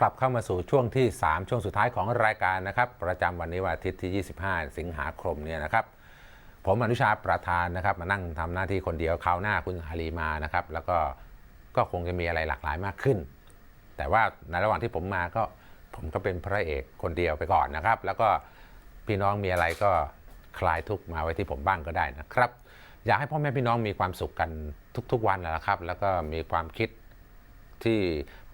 กลับเข้ามาสู่ช่วงที่ 3 ช่วงสุดท้ายของรายการนะครับ ประจำวันนี้วันอาทิตย์ที่ 25 สิงหาคมเนี่ยนะครับ ผมอนุชาประธานนะครับ มานั่งทำหน้าที่คนเดียวคราวหน้าคุณอาลีมานะครับ แล้วก็ก็คงจะมีอะไรหลากหลายมากขึ้น แต่ว่าในระหว่างที่ผมมาก็ผมก็เป็นพระเอกคนเดียวไปก่อนนะครับ แล้วก็พี่น้องมีอะไรก็คลายทุกมาไว้ที่ผมบ้างก็ได้นะครับ อยากให้พ่อแม่พี่น้องมีความสุขกันทุกๆวันนะครับ แล้วก็มีความคิด ที่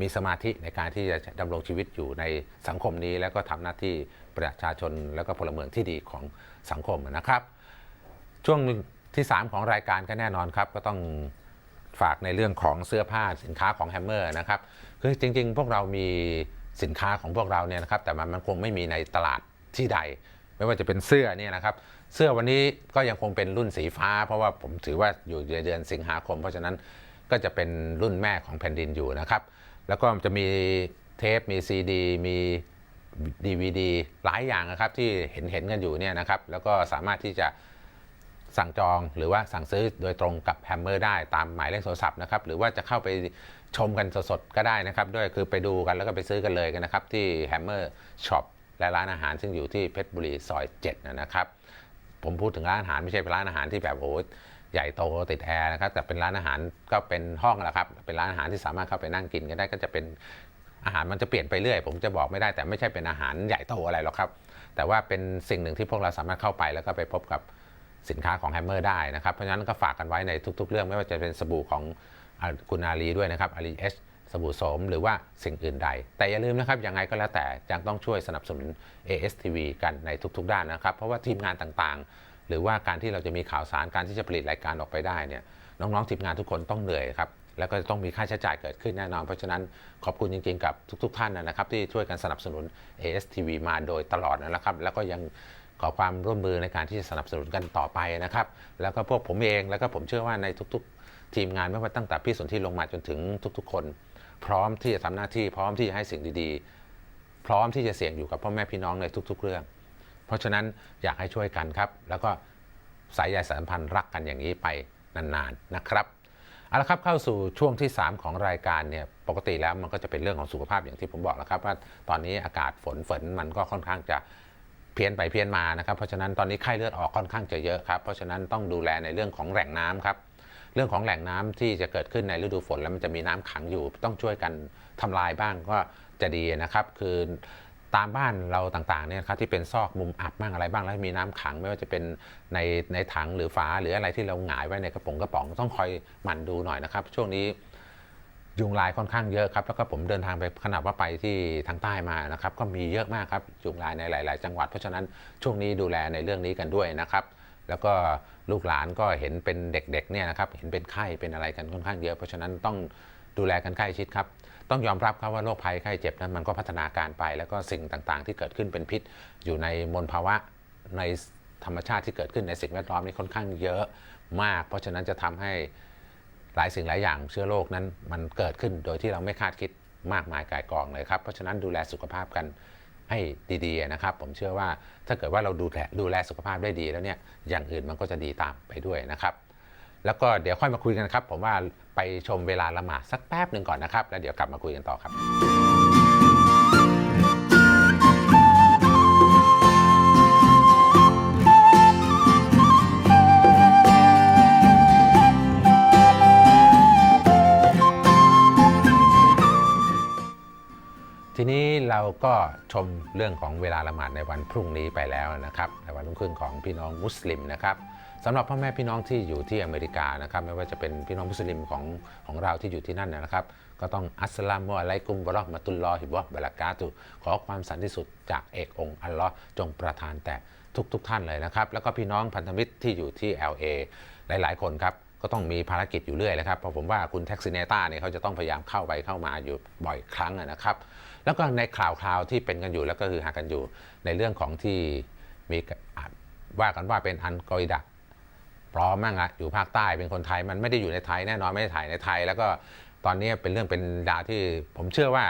มีสมาธิในการที่จะดำรงชีวิตอยู่ในสังคมนี้ แล้วก็ทำหน้าที่ประชาชนแล้วก็พลเมืองที่ดีของสังคมนะครับ ช่วงที่ 3 ของรายการก็แน่นอนครับ ก็ต้องฝากในเรื่องของเสื้อผ้าสินค้าของแฮมเมอร์นะครับคือจริง ๆ พวกเรามีสินค้าของพวกเราเนี่ยนะครับ แต่มันมันคงไม่มีในตลาดที่ใด ไม่ว่าจะเป็นเสื้อเนี่ยนะครับ เสื้อวันนี้ก็ยังคงเป็นรุ่นสีฟ้า เพราะว่าผมถือว่าอยู่ในเดือนสิงหาคม เพราะฉะนั้น ก็จะเป็นรุ่นแม่ของแผ่นดินอยู่นะครับ แล้วก็จะมีเทปมีซีดีมี DVD หลายอย่างนะครับที่เห็นเห็นกันอยู่เนี่ยนะครับ แล้วก็สามารถที่จะสั่งจองหรือว่าสั่งซื้อโดยตรงกับแฮมเมอร์ได้ตามหมายเลขโทรศัพท์นะครับ หรือว่าจะเข้าไปชมกันสดๆ ก็ได้นะครับ ด้วยคือไปดูกันแล้วก็ไปซื้อกันเลยกันนะครับ ที่แฮมเมอร์ช็อปและร้านอาหารซึ่งอยู่ที่เพชรบุรีซอย 7 นะครับ ผมพูดถึงร้านอาหารไม่ใช่เป็นร้านอาหารที่แบบโอ้ ใหญ่โตติดแอร์นะครับแต่เป็นร้านอาหารก็เป็นห้องแหละครับเป็นร้านอาหารที่สามารถเข้าไปนั่งกินกันได้ก็จะเป็นอาหารมันจะเปลี่ยนไปเรื่อย ผมจะบอกไม่ได้แต่ไม่ใช่เป็นอาหารใหญ่โตอะไรหรอกครับ แต่ว่าเป็นสิ่งหนึ่งที่พวกเราสามารถเข้าไปแล้วก็ไปพบกับสินค้าของแฮมเมอร์ได้นะครับเพราะฉะนั้นก็ฝากกันไว้ในทุก ๆ เรื่องไม่ว่าจะเป็นสบู่ของคุณอาลีด้วยนะครับอาลีเอชสบู่โสมหรือว่าสิ่งอื่นใด แต่อย่าลืมนะครับยังไงก็แล้วแต่ยังต้องช่วยสนับสนุน ASTV กันในทุก ๆ ด้านนะครับ เพราะว่าทีมงานต่างๆ หรือว่าการที่เราจะมีข่าวสารการที่จะผลิตรายการออกไปได้เนี่ยน้องๆทีมงานทุกคนต้องเหนื่อยครับแล้วก็ต้องมีค่าใช้จ่ายเกิดขึ้นแน่นอน เพราะฉะนั้นขอบคุณจริงๆกับทุก ๆ ท่านนะครับ ที่ช่วยกันสนับสนุน ASTV มาโดยตลอดนะครับ แล้วก็ยังขอความร่วมมือในการที่จะสนับสนุนกันต่อไปนะครับ แล้วก็พวกผมเองแล้วก็ผมเชื่อว่าในทุก ๆ ทีมงานไม่ว่าตั้งแต่พี่สนธิลงมาจนถึงทุก ๆ คน พร้อมที่จะทำหน้าที่พร้อมที่จะให้สิ่งดีๆ พร้อมที่จะเสี่ยงอยู่กับพ่อแม่พี่น้องในทุก ๆ เรื่อง ราะฉะนั้นอยากให้ช่วยกันครับ แล้วก็สายใยสัมพันธ์รักกันอย่างนี้ไปนานๆนะครับเอาละครับเข้าสู่ช่วงที่ 3 ของรายการเนี่ยปกติแล้วมันก็จะเป็นเรื่องของสุขภาพอย่างที่ผมบอกแล้วครับ ว่าตอนนี้อากาศฝนฝนมันก็ค่อนข้างจะเพี้ยนไปเพี้ยนมานะครับเพราะฉะนั้นตอนนี้ไข้เลือดออกค่อนข้างจะเยอะครับเพราะฉะนั้นต้องดูแลในเรื่องของแหล่งน้ำครับเรื่องของแหล่งน้ำที่จะเกิดขึ้นในฤดูฝนแล้วมันจะมีน้ำขังอยู่ ต้องช่วยกันทำลายบ้างก็จะดีนะครับ คือ ตามบ้านเราต่างๆเนี่ยครับที่เป็นซอกมุมอับบ้างอะไรบ้างแล้วมีน้ำขังไม่ว่าจะเป็นในในถังหรือฝาหรืออะไรที่เราหงายไว้ในกระป๋องกระป๋องต้องคอยหมั่นดูหน่อยนะครับ ช่วงนี้ยุงลายค่อนข้างเยอะครับแล้วก็ผมเดินทางไปขนาดว่าไปที่ทางใต้มานะครับก็มีเยอะมากครับยุงลายในหลาย ๆ จังหวัดเพราะฉะนั้นช่วงนี้ดูแลในเรื่องนี้กันด้วยนะครับแล้วก็ลูกหลานก็เห็นเป็นเด็กๆเนี่ยนะครับเห็นเป็นไข้เป็นอะไรกันค่อนข้างเยอะ เพราะฉะนั้นต้องดูแลกันใกล้ชิดครับ ต้องยอมรับครับว่าโรคภัยไข้เจ็บนั้นมันก็พัฒนาการไป แล้วก็สิ่งต่างๆ ที่เกิดขึ้นเป็นพิษ อยู่ในมลภาวะในธรรมชาติที่เกิดขึ้นในสิ่งแวดล้อมนี่ค่อนข้างเยอะมาก เพราะฉะนั้นจะทำให้หลายสิ่งหลายอย่างเชื้อโรคนั้นมันเกิดขึ้นโดยที่เราไม่คาดคิดมากมายกายกองเลยครับ เพราะฉะนั้นดูแลสุขภาพกันให้ดีๆนะครับ ผมเชื่อว่าถ้าเกิดว่าเราดูแลดูแลสุขภาพได้ดีแล้วเนี่ยอย่างอื่นมันก็จะดีตามไปด้วยนะครับ แล้วก็เดี๋ยวค่อยมาคุยกันครับผมว่าไปชมเวลาละหมาดสักแป๊บหนึ่งก่อนนะครับ แล้วเดี๋ยวกลับมาคุยกันต่อครับทีนี้เราก็ชมเรื่องของเวลาละหมาดในวันพรุ่งนี้ไปแล้วนะครับ ในวันรุ่งขึ้นของพี่น้องมุสลิมนะครับ สำหรับพ่อแม่พี่น้องที่อยู่ที่อเมริกานะครับไม่ว่าจะเป็นพี่น้องมุสลิมของของเราที่อยู่ที่นั่นนะครับ ก็ต้องอัสลามุอะลัยกุมวะเราะห์มะตุลลอฮิวะบะเราะกาตุขอความสันติสุขจากเอกองค์อัลลอฮ์จงประทานแต่ทุกๆทท่านเลยนะครับ แล้วก็พี่น้องพันธมิตรที่อยู่ที่ LA หลาย ๆ คนครับก็ต้องมีภารกิจอยู่เรื่อยเลยครับเพราะผมว่าคุณแท็กซินเนต้าเนี่ยเขาจะต้องพยายามเข้าไปเข้ามาอยู่บ่อยครั้งนะครับ แล้วก็ในข่าวคราวที่เป็นกันอยู่แล้วก็คือหากันอยู่ในเรื่องของที่มีว่ากันว่าเป็นอันกออิดะ ปลอมมั่งอะอยู่ภาคใต้เป็นคนไทยมันไม่ได้อยู่ในไทยแน่นอนไม่ได้ถ่ายในไทย แล้วก็ตอนนี้เป็นเรื่องเป็นดาวที่ผมเชื่อว่า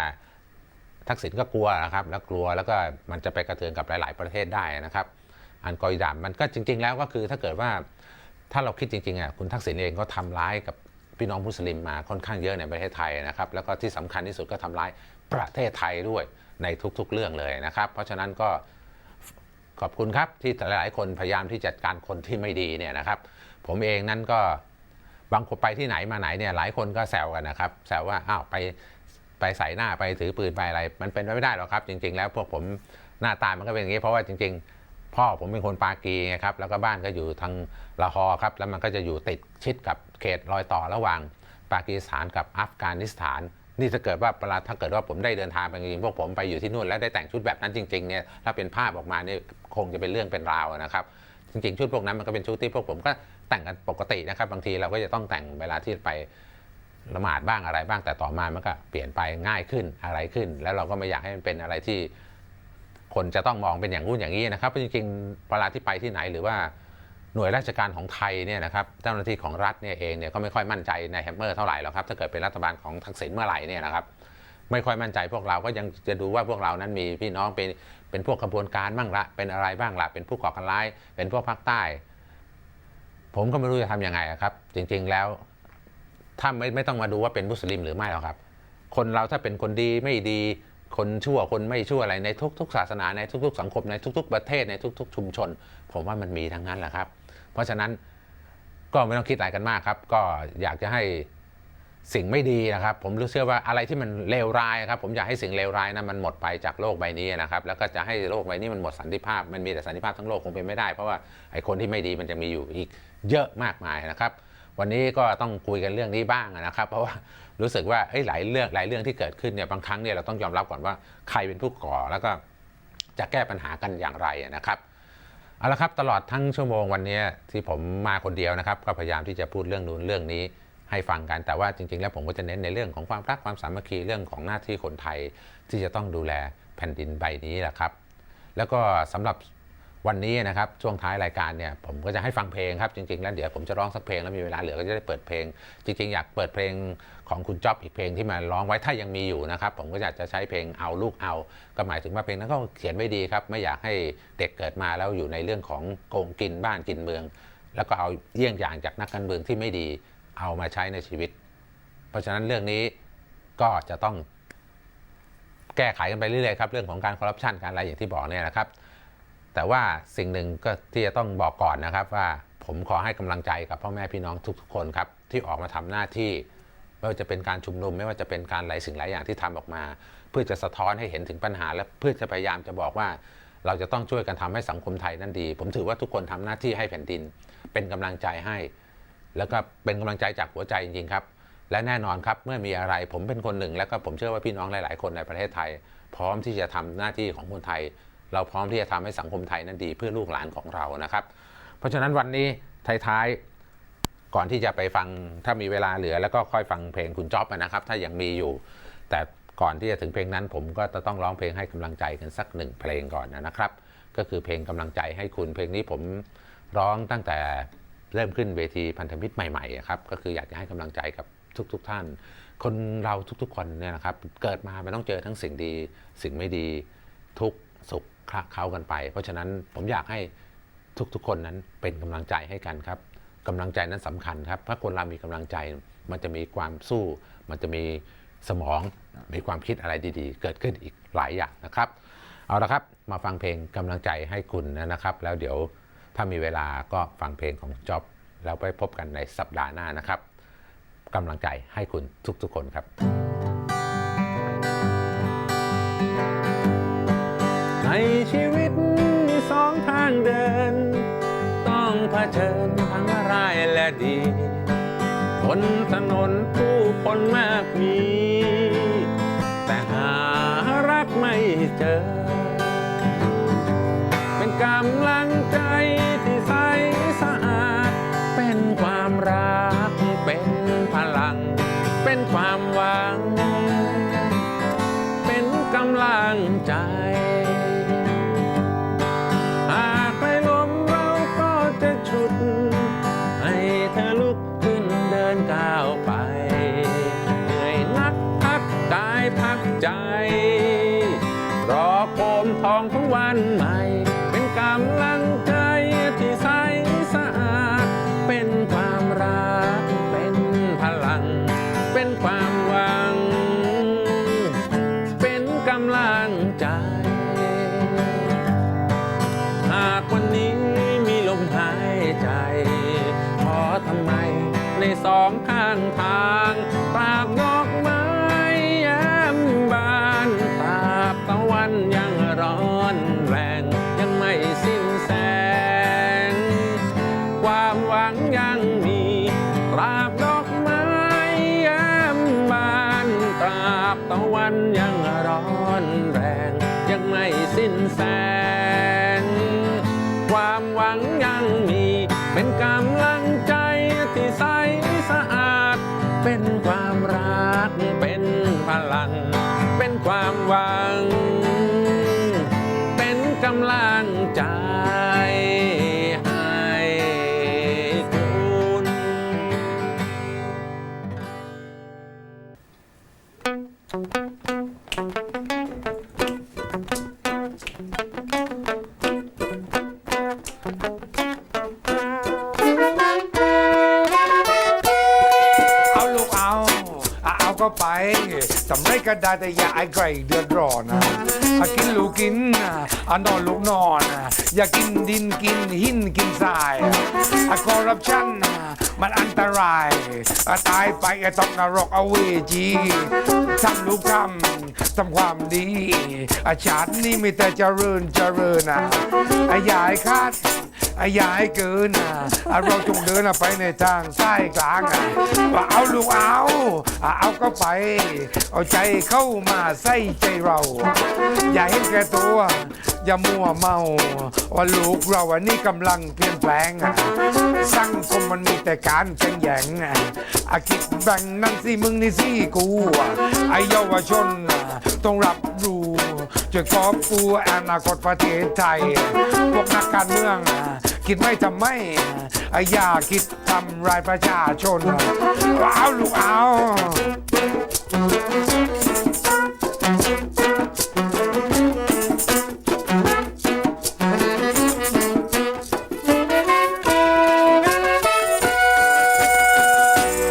ทักษิณก็กลัวนะครับ แล้วกลัวแล้วก็มันจะไปกระเทือนกับหลาย ๆ ประเทศได้นะครับ อันกออิดะมันก็จริง ๆ แล้วก็คือถ้าเกิดว่าถ้าเราคิดจริงๆอะคุณทักษิณเองก็ทำร้ายกับพี่น้องมุสลิมมาค่อนข้างเยอะในประเทศไทยนะครับ แล้วก็ที่สำคัญที่สุดก็ทำร้ายประเทศไทยด้วยในทุก ๆ เรื่องเลยนะครับ เพราะฉะนั้นก็ ขอบคุณครับที่หลายๆคนพยายามที่จัดการคนที่ไม่ดีเนี่ยนะครับ ผมเองนั้นก็บางคนไปที่ไหนมาไหนเนี่ยหลายคนก็แซวกันนะครับแซวว่าอ้าวไปไปใส่หน้าไปถือปืนไปอะไร มันเป็นไปไม่ได้หรอกครับ จริง ๆ แล้วพวกผมหน้าตามันก็เป็นอย่างนี้ เพราะว่าจริง ๆ พ่อผมเป็นคนปากีไงครับแล้วก็บ้านก็อยู่ทางละฮอร์ครับแล้วมันก็จะอยู่ติดชิดกับเขตรอยต่อระหว่างปากีสถานกับอัฟกานิสถาน นี่ถ้าเกิดว่าเวลาถ้าเกิดว่าผมได้เดินทางไปจริงๆพวกผมไปอยู่ที่นู่นแล้วได้แต่งชุดแบบนั้นจริงๆเนี่ยถ้าเป็นภาพออกมาเนี่ยคงจะเป็นเรื่องเป็นราวนะครับจริงๆชุดพวกนั้นมันก็เป็นชุดที่พวกผมก็แต่งกันปกตินะครับ บางทีเราก็จะต้องแต่งเวลาที่ไปละหมาดบ้างอะไรบ้างแต่ต่อมามันก็เปลี่ยนไปง่ายขึ้นอะไรขึ้น แล้วเราก็ไม่อยากให้มันเป็นอะไรที่คนจะต้องมองเป็นอย่างงู้นอย่างนี้นะครับเพราะจริงๆเวลาที่ไปที่ไหนหรือว่า หน่วยราชการของไทยเนี่ยนะครับเจ้าหน้าที่ของรัฐเนี่ยเองเนี่ยก็ไม่ค่อยมั่นใจในแฮมเมอร์เท่าไหร่หรอกครับถ้าเกิดเป็นรัฐบาลของทักษิณเมื่อไหร่เนี่ยนะครับไม่ค่อยมั่นใจพวกเราก็ยังจะดูว่าพวกเรานั้นมีพี่น้องเป็นเป็นพวกขบวนการบ้างละเป็นอะไรบ้างละเป็นผู้ก่อการร้าย เป็นพวกภาคใต้ ผมก็ไม่รู้จะทำยังไงครับ จริงๆแล้วถ้าไม่ไม่ต้องมาดูว่าเป็นมุสลิมหรือไม่หรอกครับ คนเราถ้าเป็นคนดีไม่ดีคนชั่วคนไม่ชั่วอะไรในทุกๆ ศาสนาในทุก ๆ สังคมในทุก ๆ ประเทศในทุก ๆ ชุมชน ผมว่ามันมีทั้งนั้นแหละครับ เพราะฉะนั้นก็ไม่ต้องคิดอะไรกันมากครับ ก็อยากจะให้สิ่งไม่ดีนะครับ ผมรู้เชื่อว่าอะไรที่มันเลวร้ายครับ ผมอยากให้สิ่งเลวร้ายนะมันหมดไปจากโลกใบนี้นะครับ แล้วก็จะให้โลกใบนี้มันหมดสันติภาพ มันมีแต่สันติภาพทั้งโลกคงเป็นไม่ได้ เพราะว่าไอ้คนที่ไม่ดีมันจะมีอยู่อีกเยอะมากมายนะครับ วันนี้ก็ต้องคุยกันเรื่องนี้บ้างนะครับ เพราะว่ารู้สึกว่าเอ้หลายเรื่องหลายเรื่องที่เกิดขึ้นเนี่ยบางครั้งเนี่ยเราต้องยอมรับก่อนว่าใครเป็นผู้ก่อแล้วก็จะแก้ปัญหากันอย่างไรนะครับ เอาละครับตลอดทั้งชั่วโมงวันนี้ที่ผมมาคนเดียวนะครับ ก็พยายามที่จะพูดเรื่องนู้นเรื่องนี้ให้ฟังกันแต่ว่าจริง ๆ แล้วผมก็จะเน้นในเรื่องของความรักความสามัคคีเรื่องของหน้าที่คนไทยที่จะต้องดูแลแผ่นดินใบนี้แหละครับ แล้วก็สำหรับ วันนี้นะครับช่วงท้ายรายการเนี่ยผมก็จะให้ฟังเพลงครับจริงๆแล้วเดี๋ยวผมจะร้องสักเพลงแล้วมีเวลาเหลือก็จะได้เปิดเพลง จริงๆ อยากเปิดเพลงของคุณจ๊อบอีกเพลงที่มาร้องไว้ถ้ายังมีอยู่นะครับผมก็อยากจะใช้เพลงเอาลูกเอา ก็หมายถึงว่าเพลงนั้นก็เขียนไว้ดีครับไม่อยากให้เด็กเกิดมาแล้วอยู่ในเรื่องของโกงกินบ้านกินเมือง แล้วก็เอาเยี่ยงอย่างจากนักการเมืองที่ไม่ดีเอามาใช้ในชีวิต เพราะฉะนั้นเรื่องนี้ก็จะต้องแก้ไขกันไปเรื่อยๆครับเรื่องของการคอร์รัปชันการอะไรอย่างที่บอกเนี่ยนะครับ แต่ว่าสิ่งหนึ่งก็ที่จะต้องบอกก่อนนะครับว่าผมขอให้กำลังใจกับพ่อแม่พี่น้องทุกๆ คนครับที่ออกมาทำหน้าที่ ไม่ว่าจะเป็นการชุมนุม ไม่ว่าจะเป็นการหลายสิ่งหลายอย่างที่ทำออกมา เพื่อจะสะท้อนให้เห็นถึงปัญหา และเพื่อจะพยายามจะบอกว่า เราจะต้องช่วยกันทำให้สังคมไทยนั้นดี ผมถือว่าทุกคนทำหน้าที่ให้แผ่นดิน เป็นกำลังใจให้ แล้วก็เป็นกำลังใจจากหัวใจจริงๆครับและแน่นอนครับเมื่อมีอะไรผมเป็นคนหนึ่ง แล้วก็ผมเชื่อว่าพี่น้องหลาย ๆ คนในประเทศไทย พร้อมที่จะทำหน้าที่ของคนไทย เราพร้อมที่จะทำให้สังคมไทยนั้นดีเพื่อลูกหลานของเรานะครับ เพราะฉะนั้นวันนี้ท้ายๆก่อนที่จะไปฟังถ้ามีเวลาเหลือ แล้วก็ค่อยฟังเพลงคุณจ๊อบนะครับ ถ้ายังมีอยู่ แต่ก่อนที่จะถึงเพลงนั้น ผมก็จะต้องร้องเพลงให้กำลังใจกันสักหนึ่งเพลงก่อนนะครับ ก็คือเพลงกำลังใจให้คุณเพลงนี้ผมร้องตั้งแต่เริ่มขึ้นเวทีพันธมิตรใหม่ๆครับก็คืออยากจะให้กำลังใจกับทุกๆทท่าน คนเราทุกๆ คนเนี่ยนะครับ เกิดมามันต้องเจอทั้งสิ่งดี สิ่งไม่ดี ทุกสุข คละเคล้ากันไป เพราะฉะนั้นผมอยากให้ทุกๆ คนนั้นเป็นกำลังใจให้กันครับกำลังใจนั้นสำคัญครับถ้าคนเรามีกำลังใจมันจะมีความสู้ มันจะมีสมองมีความคิดอะไรดีๆ เกิดขึ้นอีกหลายอย่างนะครับ เอาละครับมาฟังเพลงกำลังใจให้คุณนะครับ แล้วเดี๋ยวถ้ามีเวลาก็ฟังเพลงของจ็อบแล้วไปพบกันในสัปดาห์หน้านะครับกำลังใจให้คุณทุกๆคนครับ ชีวิตมีสองทางเดิน ต้องเผชิญทั้งร้ายและดีบนถนนผู้คนมากมี นใหม่ แสงความหวังยังมี เป็นกำลังใจที่ใสสะอาด เป็นความรัก เป็นพลัง เป็นความหวัง เป็นกำลัง ก็ได้แต่อย่าไอ้ไก่เดือดร้อนนะอากินลูกกินอานอนลูกนอนอย่ากินดินกินหินกินทรายอะคอร์รัปชันมันอันตรายอะตายไปอะต้องนรกเอาเวจีทำลูกทำทำความดีอาชาตินี้มีแต่เจริญเจริญนะอะอย่าให้คาด อะอย่าให้เกินอะอะเราจงเดินอะไปในทางซ้กลางอะว่าเอาลูกเอาอะเอาก็ไป เอาใจเข้ามาใส่ใจเรา อย่าเห็นแก่ตัว อย่ามัวเมา ว่าลูกเราอันนี้กำลังเปลี่ยนแปลงอะสังคมมันมีแต่การแข่งแย่งอะอาคิดแบ่งนั่นสิมึงนี่สิกูอะไอเยาวชนอะต้องรับรู้ จะกอบกูอนาคตประเทศไทย พวกนักการเมือง คิดไม่ทำไม่อย่าคิดทำรายประชาชนเอาลูกเอา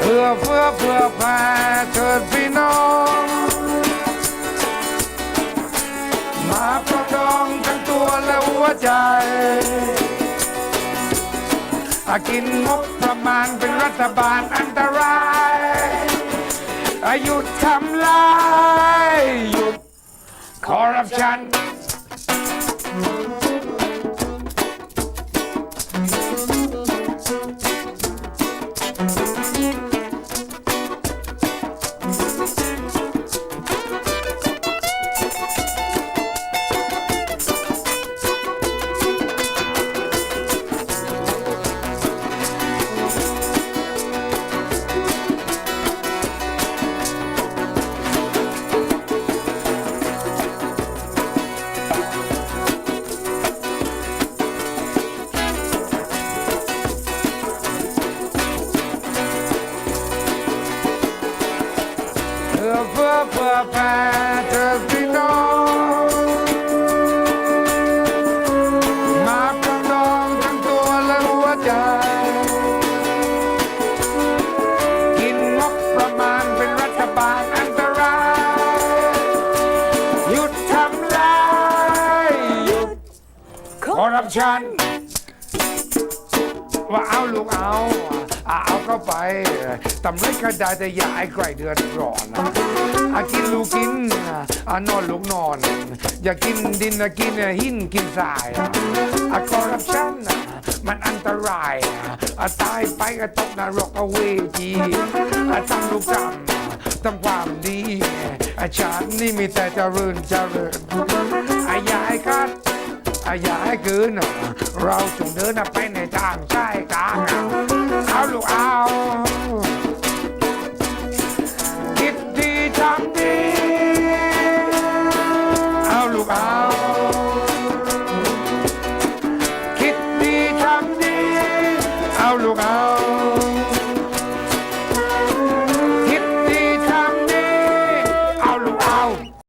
เพื่อเพื่อเพื่อแผ่เถิดพี่น้อง ใจอากินงบประมาณเป็นรัฐบาลอันตรายอาหยุดทำลาย หยุดคอร์รัปชัน คอร์รัปชันว่าเอาลูกเอา เอาเข้าไปตำไรก็ได้แต่อย่าให้ใครเดือดร้อนอากินลูกกินอะนอนลูกนอน อย่ากินดินกินหินกินทรายอะคอร์รัปชันมันอันตรายอะตายไปก็ตกนรกเอาเวจีอะทำลูกทำทำความดีอาชาตินี่มีแต่เจริญเจริญอะอย่าให้คัดอาอย่าให้เกินเราจงเดินไปในทางใช่